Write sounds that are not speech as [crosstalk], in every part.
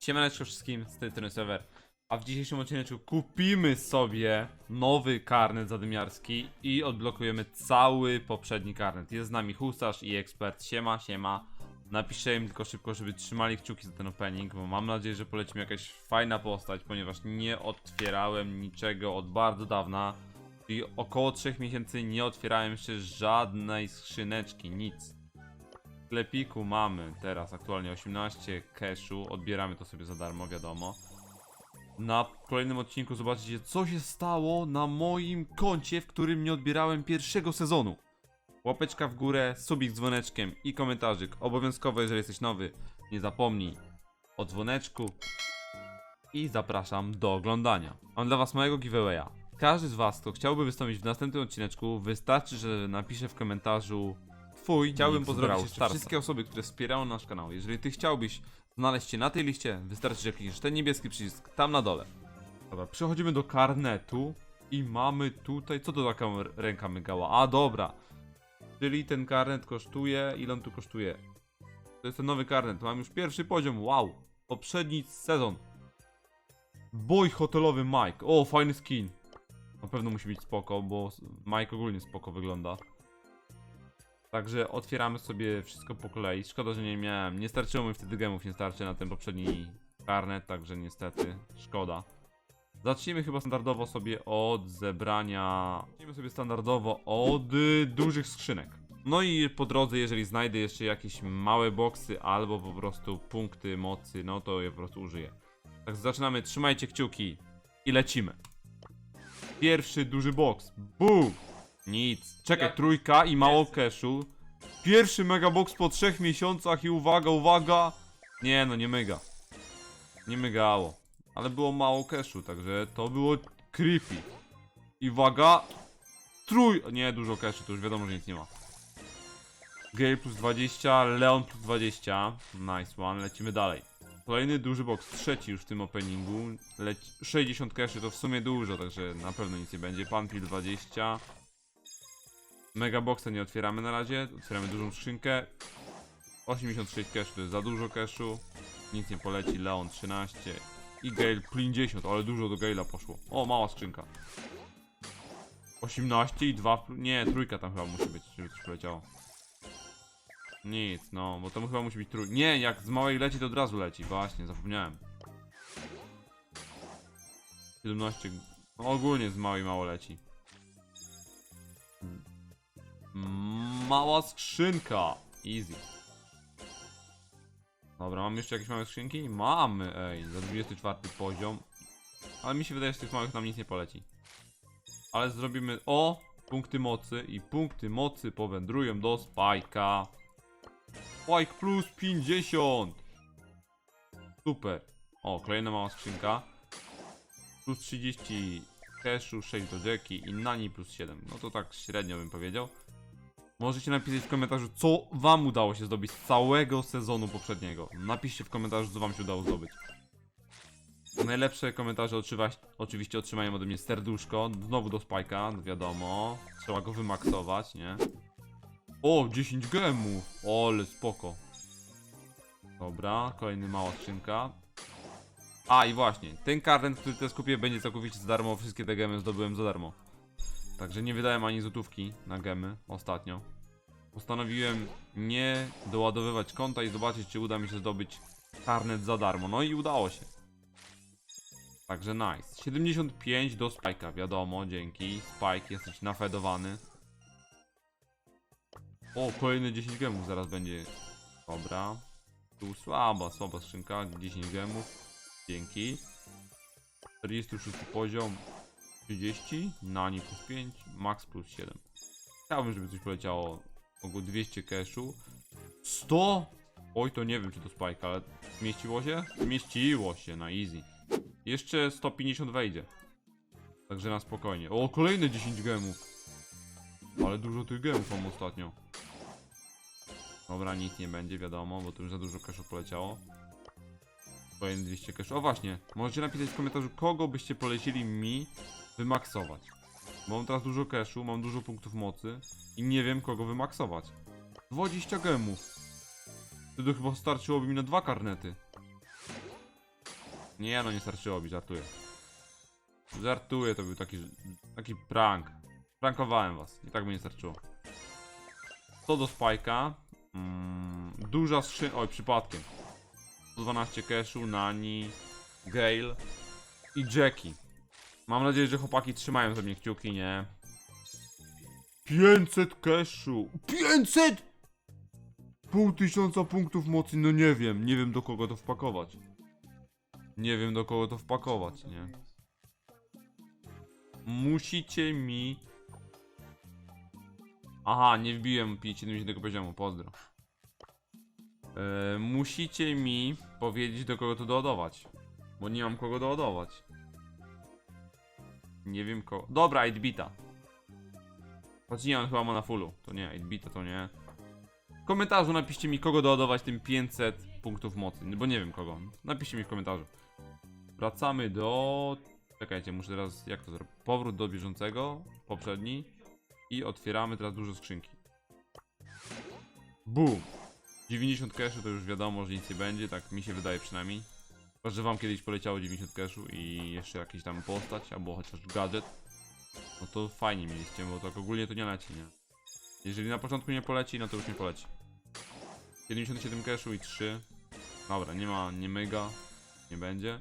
Siemaneczko wszystkim, z tej strony serwer. A w dzisiejszym odcinku kupimy sobie nowy karnet zadymiarski i odblokujemy cały poprzedni karnet. Jest z nami husarz i ekspert. Siema, siema. Napiszę im tylko szybko, żeby trzymali kciuki za ten opening, bo mam nadzieję, że poleci mi jakaś fajna postać, ponieważ nie otwierałem niczego od bardzo dawna. Czyli około 3 miesięcy nie otwierałem jeszcze żadnej skrzyneczki, nic sklepiku mamy teraz aktualnie 18 cashu. Odbieramy to sobie za darmo, wiadomo. Na kolejnym odcinku zobaczycie, co się stało na moim koncie, w którym nie odbierałem pierwszego sezonu. Łapeczka w górę, subik z dzwoneczkiem i komentarzyk. Obowiązkowo, jeżeli jesteś nowy, nie zapomnij o dzwoneczku. I zapraszam do oglądania. Mam dla Was mojego giveawaya. Każdy z Was, kto chciałby wystąpić w następnym odcineczku, wystarczy, że napisze w komentarzu twój. Chciałbym pozdrowić jeszcze wszystkie osoby, które wspierają nasz kanał. Jeżeli ty chciałbyś znaleźć się na tej liście, wystarczy, że klikniesz ten niebieski przycisk tam na dole. Dobra, przechodzimy do karnetu i mamy tutaj, co to taka ręka mygała? A, dobra. Czyli ten karnet kosztuje, ile on tu kosztuje? To jest ten nowy karnet, mam już pierwszy poziom, wow. Poprzedni sezon. Boj hotelowy Mike, o fajny skin. Na pewno musi być spoko, bo Mike ogólnie spoko wygląda. Także otwieramy sobie wszystko po kolei. Szkoda, że nie miałem. Nie starczyło mi wtedy gemów, nie starczy na ten poprzedni karnet, także niestety szkoda. Zacznijmy chyba standardowo sobie od zebrania. Zacznijmy sobie standardowo od dużych skrzynek. No i po drodze, jeżeli znajdę jeszcze jakieś małe boksy albo po prostu punkty mocy, no to je po prostu użyję. Tak zaczynamy, trzymajcie kciuki i lecimy. Pierwszy duży boks. Bum! Nic. Czekaj, Ja- trójka i mało Jest. cashu. Pierwszy megabox po trzech miesiącach i uwaga, uwaga. Nie no, nie myga. Nie mygało. Ale było mało cashu, także to było creepy. I uwaga. Trój... Nie, dużo cashu, to już wiadomo, że nic nie ma. Gale plus 20, Leon plus 20. Nice one, lecimy dalej. Kolejny duży box, trzeci już w tym openingu. Leci 60 cash to w sumie dużo, także na pewno nic nie będzie. Panpil 20, Megaboxa nie otwieramy na razie, otwieramy dużą skrzynkę. 86 cash to jest za dużo cashu. Nic nie poleci, Leon 13 i Gale 50, ale dużo do Gale'a poszło. O, mała skrzynka. 18 i 2, nie, trójka tam chyba musi być, żeby coś poleciało. Nic, no, bo to chyba musi być trójka. Nie, jak z małej leci, to od razu leci, właśnie, zapomniałem. 17, ogólnie z małej mało leci. Mała skrzynka. Easy. Dobra, mamy jeszcze jakieś małe skrzynki? Mamy, ej, za 24 poziom. Ale mi się wydaje, że tych małych nam nic nie poleci. Ale zrobimy, o, punkty mocy i punkty mocy powędrują do Spajka. Spike plus 50. Super. O, kolejna mała skrzynka. Plus 30 cashu, 6 do Jacki i Nani plus 7. No to tak średnio bym powiedział. Możecie napisać w komentarzu, co wam udało się zdobyć z całego sezonu poprzedniego. Napiszcie w komentarzu, co wam się udało zdobyć. Najlepsze komentarze oczywa, oczywiście otrzymają ode mnie serduszko, znowu do spajka, wiadomo. Trzeba go wymaksować, nie? O, 10 gemów! Ole, spoko. Dobra, kolejny mała skrzynka. A, i właśnie, ten karnet, który teraz kupię, będzie całkowicie za darmo, wszystkie te gemy zdobyłem za darmo. Także nie wydałem ani złotówki na gemy ostatnio. Postanowiłem nie doładowywać konta i zobaczyć, czy uda mi się zdobyć karnet za darmo. No i udało się. Także nice. 75 do Spike'a, wiadomo, dzięki. Spike, jesteś nafedowany. O, kolejne 10 gemów zaraz będzie. Dobra. Tu słaba, słaba skrzynka, 10 gemów. Dzięki. 46 poziom, 30, Nani plus 5, Max plus 7. Chciałbym, żeby coś poleciało około 200 cashu. 100? Oj, to nie wiem, czy to spike, ale zmieściło się? Zmieściło się, na easy. Jeszcze 150 wejdzie. Także na spokojnie. O, kolejne 10 gemów. Ale dużo tych gemów mam ostatnio. Dobra, nic nie będzie, wiadomo, bo tu już za dużo cashu poleciało. Kolejne 200 cash. O właśnie, możecie napisać w komentarzu, kogo byście polecili mi wymaksować. Mam teraz dużo cashu, mam dużo punktów mocy i nie wiem kogo wymaksować. 20 gemów. Wtedy chyba starczyłoby mi na dwa karnety. Nie no, nie starczyłoby, żartuję. Żartuję, to był taki, taki prank. Prankowałem was, i tak by nie starczyło. To do spajka. Mm, duża skrzynka, oj przypadkiem. 12 cashu, Nani, Gale i Jackie. Mam nadzieję, że chłopaki trzymają ze mnie kciuki, nie? 500 cashu! 500! Pół tysiąca punktów mocy, no nie wiem, nie wiem do kogo to wpakować. Nie wiem do kogo to wpakować, nie? Musicie mi... Aha, nie wbiłem 70 poziomu, pozdro. E, musicie mi powiedzieć do kogo to doładować. Bo nie mam kogo doładować. Nie wiem kogo... Dobra, 8-bita. Choć nie, on chyba ma na fullu. To nie, 8-bita to nie. W komentarzu napiszcie mi kogo doładować tym 500 punktów mocy, bo nie wiem kogo. Napiszcie mi w komentarzu. Wracamy do... Czekajcie, muszę teraz, jak to zrobić? Powrót do bieżącego, poprzedni. I otwieramy teraz dużo skrzynki. Boom! 90 cashu to już wiadomo, że nic nie będzie, tak mi się wydaje przynajmniej. Że wam kiedyś poleciało 90 cashu i jeszcze jakiś tam postać, albo chociaż gadżet. No to fajnie mieliście, bo tak ogólnie to nie leci, nie? Jeżeli na początku nie poleci, no to już nie poleci. 77 cashu i 3. Dobra, nie ma, nie myga, nie będzie.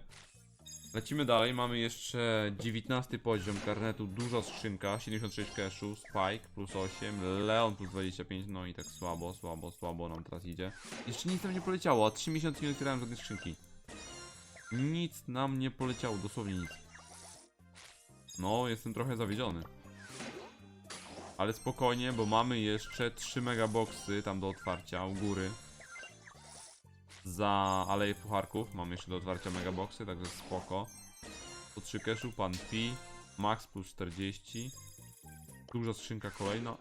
Lecimy dalej, mamy jeszcze 19 poziom karnetu, duża skrzynka, 76 cashu, Spike plus 8, Leon plus 25, no i tak słabo, słabo, słabo nam teraz idzie. Jeszcze nic nam nie poleciało, a 3 miesiące nie otwierałem żadnej skrzynki. Nic nam nie poleciało, dosłownie nic. No, jestem trochę zawiedziony. Ale spokojnie, bo mamy jeszcze 3 megaboxy tam do otwarcia u góry. Za Aleję Pucharków mamy jeszcze do otwarcia megaboxy, także spoko. Po 3 cashu, pan Pi, max plus 40. Duża skrzynka kolejna.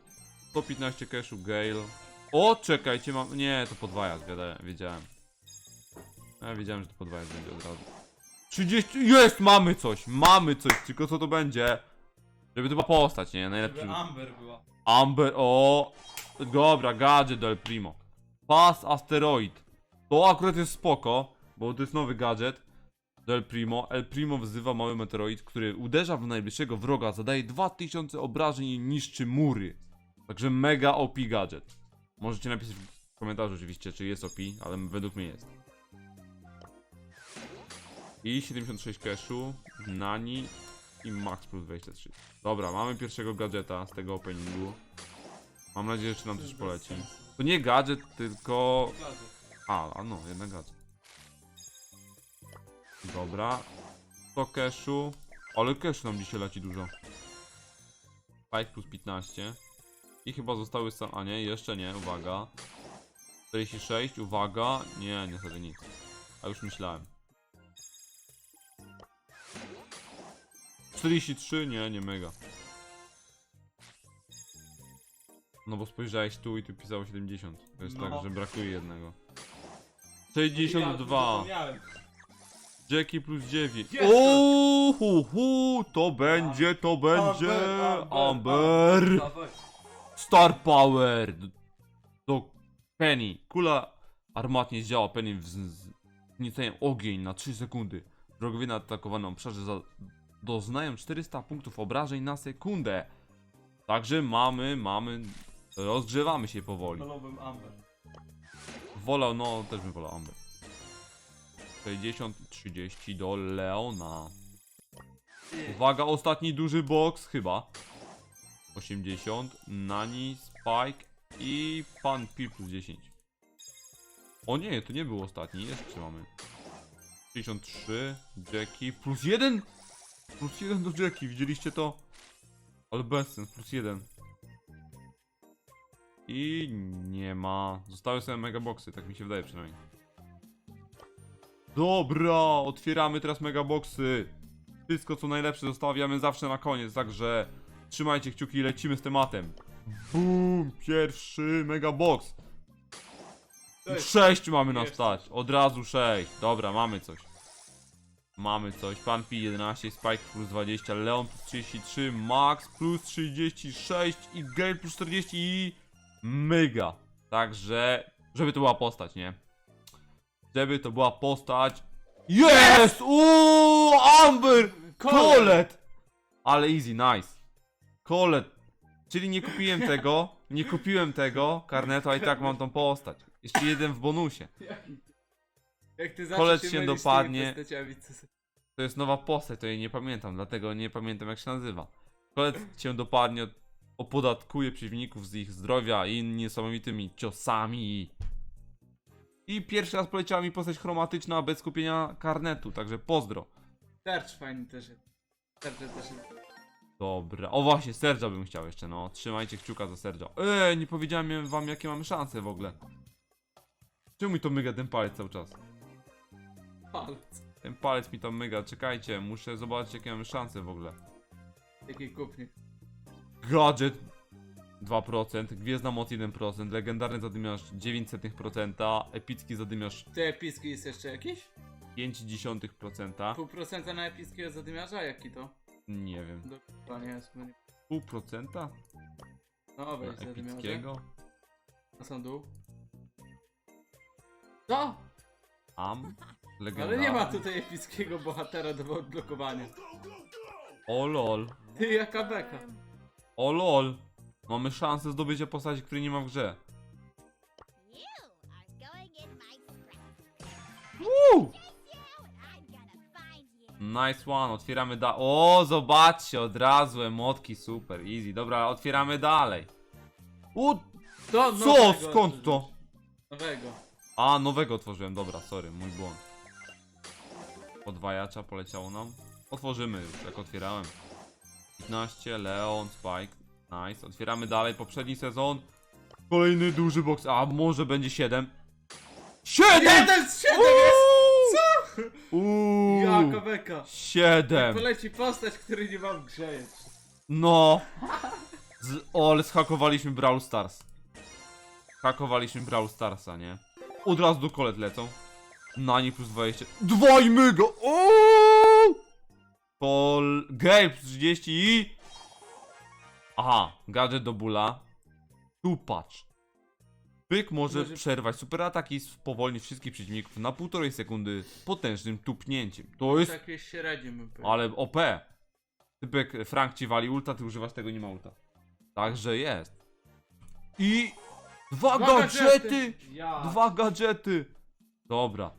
115 cashu, Gale. O, czekajcie, mam... Nie, to podwajacz, wiada- wiedziałem. Ja wiedziałem, że to podwajacz będzie od razu. 30... Jest! Mamy coś! Mamy coś! Tylko co to będzie? Żeby to była postać, nie? Najlepszy... Żeby Amber była. Amber, o, dobra, gadżet do El Primo. Pas asteroid. To akurat jest spoko, bo to jest nowy gadżet do El Primo. El Primo wzywa mały meteorit, który uderza w najbliższego wroga, zadaje 2000 obrażeń i niszczy mury. Także mega OP gadżet. Możecie napisać w komentarzu oczywiście, czy jest OP, ale według mnie jest. I 76 cashu, Nani i max plus 23. Dobra, mamy pierwszego gadżeta z tego openingu. Mam nadzieję, że nam też poleci. To nie gadżet, tylko... A, a no, jednak gadżet. Dobra. 100 cashu. Ale cashu nam dzisiaj leci dużo. 5 plus 15. I chyba zostały sam... A nie, jeszcze nie, uwaga. 46, uwaga. Nie, niestety nic. A już myślałem. 43, nie, nie mega. No bo spojrzałeś tu i tu pisało 70. To jest No. tak, że brakuje jednego. Ja 62. zapomniałem. Jackie plus 9. Jest O, hu, hu, to będzie, to będzie. Amber. Dawaj. Star Power. Do, do Penny. Kula armatnie zdziała Penny w wznieceniem ogień na 3 sekundy. Wrogowie na atakowanym obszarze za, doznają 400 punktów obrażeń na sekundę. Także mamy, mamy, rozgrzewamy się powoli. Wolałbym Amber. Wolał, no też bym wolał Amber. 60 i 30 do Leona. Uwaga, ostatni duży box chyba. 80, Nani, Spike i Pan Pil plus 10. O nie, to nie był ostatni, jeszcze mamy. 63, Jackie, plus 1! Plus 1 do Jackie, widzieliście to? Ale bez sens, plus 1. I nie ma. Zostały same megaboxy, tak mi się wydaje przynajmniej. Dobra, otwieramy teraz megaboxy. Wszystko co najlepsze zostawiamy zawsze na koniec, także trzymajcie kciuki i lecimy z tematem. Boom, pierwszy megabox. Cześć. 6 mamy na stać, od razu 6. Dobra, mamy coś. Mamy coś. Pan Pi 11, Spike plus 20, Leon plus 33, Max plus 36 i Gale plus 40 i Myga. Także, żeby to była postać, nie? Żeby to była postać, Jest! Uuu, Amber! Kolet! Ale easy, nice. Kolet. Czyli nie kupiłem tego, nie kupiłem tego karnetu, a i tak mam tą postać. Jeszcze jeden w bonusie. [laughs] Jak ty zawsze się mylisz dopadnie. tymi postaciami, co se- To jest nowa postać, to jej nie pamiętam, dlatego nie pamiętam jak się nazywa. Kolet cię dopadnie, opodatkuje przeciwników z ich zdrowia i niesamowitymi ciosami. I pierwszy raz poleciała mi postać chromatyczna bez kupienia karnetu, także pozdro. Tarcz fajny też jest. Tarcz też jest. Dobra, o właśnie, Sergia bym chciał jeszcze, no. Trzymajcie kciuka za Sergia. Eee, nie powiedziałem wam jakie mamy szanse w ogóle. Czemu mi to myga ten palec cały czas? Palec. Ten palec mi tam myga, czekajcie, muszę zobaczyć jakie mamy szanse w ogóle. Jaki kupnie. Gadżet 2%, Gwiezdna Moc 1%, Legendarny zadymiarz 9%, Epicki zadymiarz Ty epicki jest jeszcze jakiś? 0,5%. Pół procenta na epickiego zadymiarza? Jaki to? Nie wiem. Nie jest. nie- Pół procenta No na weź zadymiarze. epickiego? A są dół? Co? Am? Ale Legendarny. nie ma tutaj epickiego bohatera do odblokowania. O lol. Ty [laughs] jaka beka. O lol. Mamy szansę zdobycia postaci, której nie ma w grze. Woo! Nice one, otwieramy da... O, zobaczcie, od razu emotki, super, easy. Dobra, otwieramy dalej. U, co? nowego Skąd to? otworzyć. Nowego. A, nowego otworzyłem, dobra, sorry, mój błąd. Podwajacza poleciało nam. Otworzymy już, jak otwierałem. 15, Leon, Spike, nice. Otwieramy dalej, poprzedni sezon. Kolejny duży box, a może będzie 7. 7! Jeden z siedem jest! Co? Uuu, Jaka beka. 7! Poleci postać, której nie mam w grze jeszcze. No! Z, o, ale zhakowaliśmy Brawl Stars. Hakowaliśmy Brawl Starsa, nie? Od razu do kolet lecą. Nani plus 20. Dwa i myga! Ooo! Pol... Gale plus 30 i... Aha, gadżet do bóla. Tu patrz. Pyk może, Może- przerwać superataki i spowolnić wszystkich przeciwników na półtorej sekundy potężnym tupnięciem. To jest ale OP. Typek Frank ci wali ulta, ty używasz tego, nie ma ulta. Także jest. I... Dwa, Dwa gadżety! Ja. Dwa gadżety! Dobra.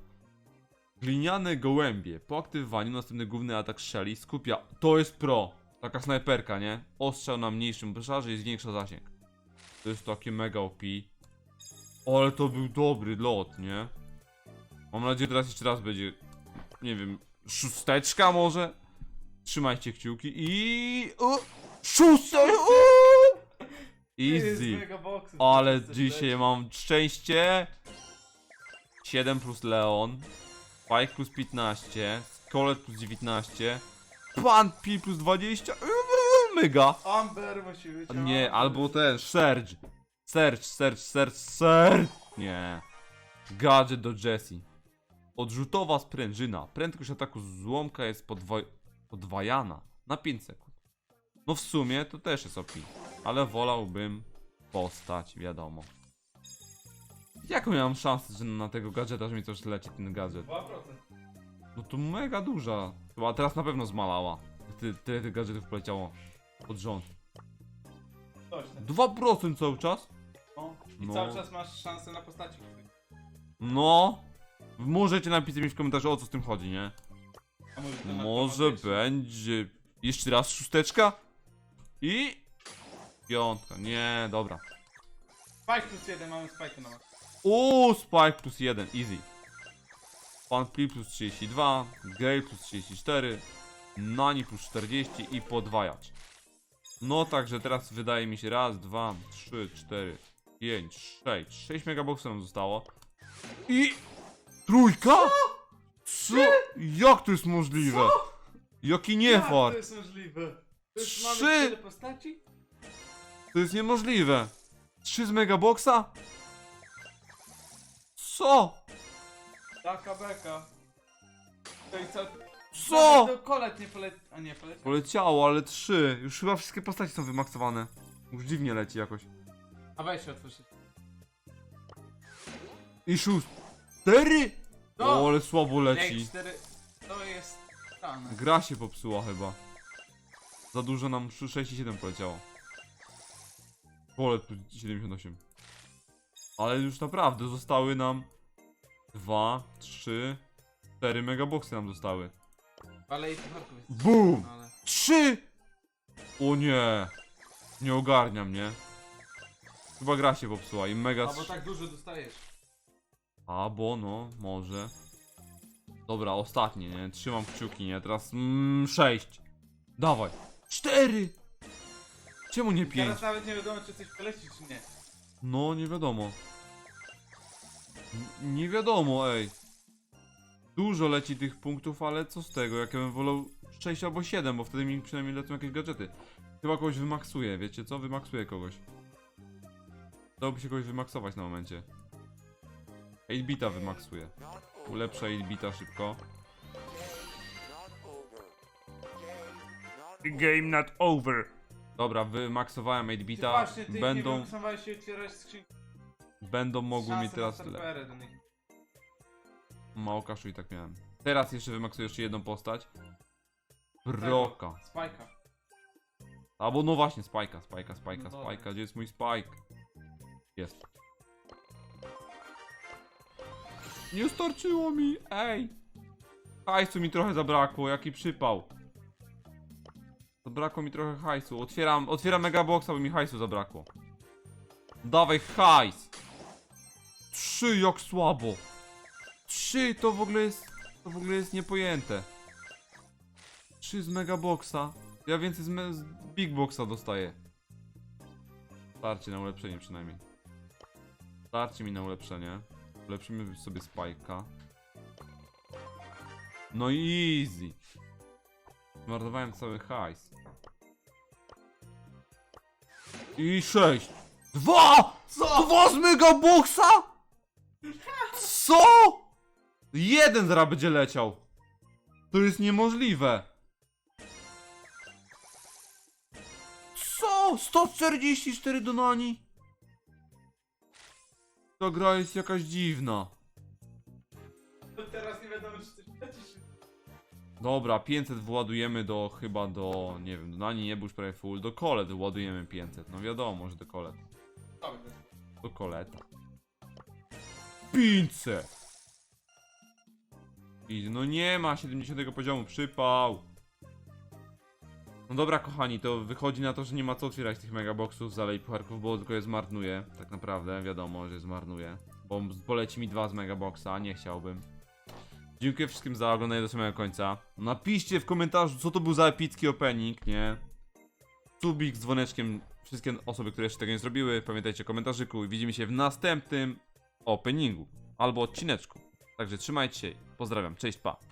Gliniane gołębie. Po aktywowaniu następny główny atak Shelly skupia... To jest pro. Taka snajperka, nie? Ostrzał na mniejszym obszarze i zwiększa zasięg. To jest takie mega OP. Ale to był dobry lot, nie? Mam nadzieję, że teraz jeszcze raz będzie... Nie wiem... Szósteczka może? Trzymajcie kciuki i... O, szóste! o! Easy. Ale dzisiaj mam szczęście. 7 plus Leon. Spike plus 15. Skolet plus 19. Pan Pi plus 20. Myga. Amber musi być. Nie, albo ten, Surge. Surge, Surge, Surge, Surge. Nie. Gadżet do Jessie. Odrzutowa sprężyna. Prędkość ataku złomka jest podwa podwajana na 5 sekund. No w sumie to też jest OP. Ale wolałbym postać, wiadomo. Jaką ja mam szansę, że na tego gadżeta, że mi coś leci ten gadżet? 2%. No to mega duża. Chyba teraz na pewno zmalała. Ty- Tyle tych gadżetów poleciało od rząd. Coś tam. 2% cały czas? No. I No. cały czas masz szansę na postaci. No. Możecie napisać mi w komentarzu o co z tym chodzi, nie? A może, to będzie. Jeszcze raz szósteczka. I. Piątka. Nie, dobra. Spike plus 1 mamy spike na was. O, Spike plus 1, easy. Pan Pli plus 32, Gale plus 34, Nani plus 40 i podwajacz. No także teraz wydaje mi się raz, dwa, trzy, cztery, pięć, sześć. Sześć megaboxów nam zostało. I... Trójka? Co? Jak to jest możliwe? Jaki Jak niefart? to jest możliwe? To już Trzy! mamy cztery postaci? To jest niemożliwe. Trzy z megaboxa? Co? Taka beka. To i co? Co? Nawet do kolet nie poleci. A nie, poleci. Poleciało, ale trzy. Już chyba wszystkie postaci są wymaksowane. Już dziwnie leci jakoś. A weź się otwórz. I szóst. Cztery? O, ale słabo leci. cztery... To jest... Gra się popsuła chyba. Za dużo nam 6,7 poleciało. Pole tu 78. Ale już naprawdę zostały nam 2, 3, 4 megaboxy nam zostały. Ale i pucharków jest... BUM! Ale... 3! O nie! Nie ogarnia mnie. Chyba gra się popsuła i mega... A bo tak dużo dostajesz. A, bo no, może. Dobra, ostatnie, nie? Trzymam kciuki, nie? Teraz mm, 6. Dawaj. 4! Czemu nie 5? Teraz nawet nie wiadomo, czy coś poleci, czy nie. No, nie wiadomo. N- nie wiadomo, ej. Dużo leci tych punktów, ale co z tego? Jak ja bym wolał 6 albo 7, bo wtedy mi przynajmniej lecą jakieś gadżety. Chyba kogoś wymaksuję, wiecie co? Wymaksuję kogoś. Dałoby się kogoś wymaksować na momencie. 8-bita wymaksuję. Ulepszę 8-bita szybko. Game not over. Dobra, wymaksowałem Ty 8-bita. właśnie, ty Będą, nie wyksowałeś się otwierać skrzynki. będą mogły mi Szanse teraz na tyle. serwery do nich. Mało kaszu i tak miałem. Teraz jeszcze wymaksuję jeszcze jedną postać. Broka. Spajka. Albo no właśnie, Spajka, Spajka, Spajka, No dobra. Spajka. Gdzie jest mój Spike? Jest. Nie starczyło mi, ej! Hajsu mi trochę zabrakło, jaki przypał. Zabrakło mi trochę hajsu. Otwieram, otwieram megaboxa, bo mi hajsu zabrakło. Dawaj hajs! Trzy, jak słabo. Trzy, to w ogóle jest, to w ogóle jest niepojęte. Trzy z megaboxa. Ja więcej z, z big boxa dostaję. Starcie na ulepszenie przynajmniej. Starcie mi na ulepszenie. Ulepszymy sobie spajka. No easy. Zmarnowałem cały hajs. I sześć. Dwa! Co? Dwa z megaboxa? Co? Jeden zaraz będzie leciał. To jest niemożliwe. Co? 144 donani? Ta gra jest jakaś dziwna. Dobra, 500 władujemy do chyba do, nie wiem, do Nani nie był już prawie full, do Kolet władujemy 500. No wiadomo, że do Kolet. Do Koleta. 500! I no nie ma 70 poziomu, przypał. No dobra kochani, to wychodzi na to, że nie ma co otwierać tych megaboxów z alei pucharków, bo tylko je zmarnuję. Tak naprawdę, wiadomo, że je zmarnuję. Bo poleci mi dwa z megaboxa, nie chciałbym. Dziękuję wszystkim za oglądanie do samego końca. Napiszcie w komentarzu, co to był za epicki opening, nie? Subik z dzwoneczkiem. Wszystkie osoby, które jeszcze tego nie zrobiły, pamiętajcie o komentarzyku i widzimy się w następnym openingu albo odcineczku. Także trzymajcie się. Pozdrawiam. Cześć, pa.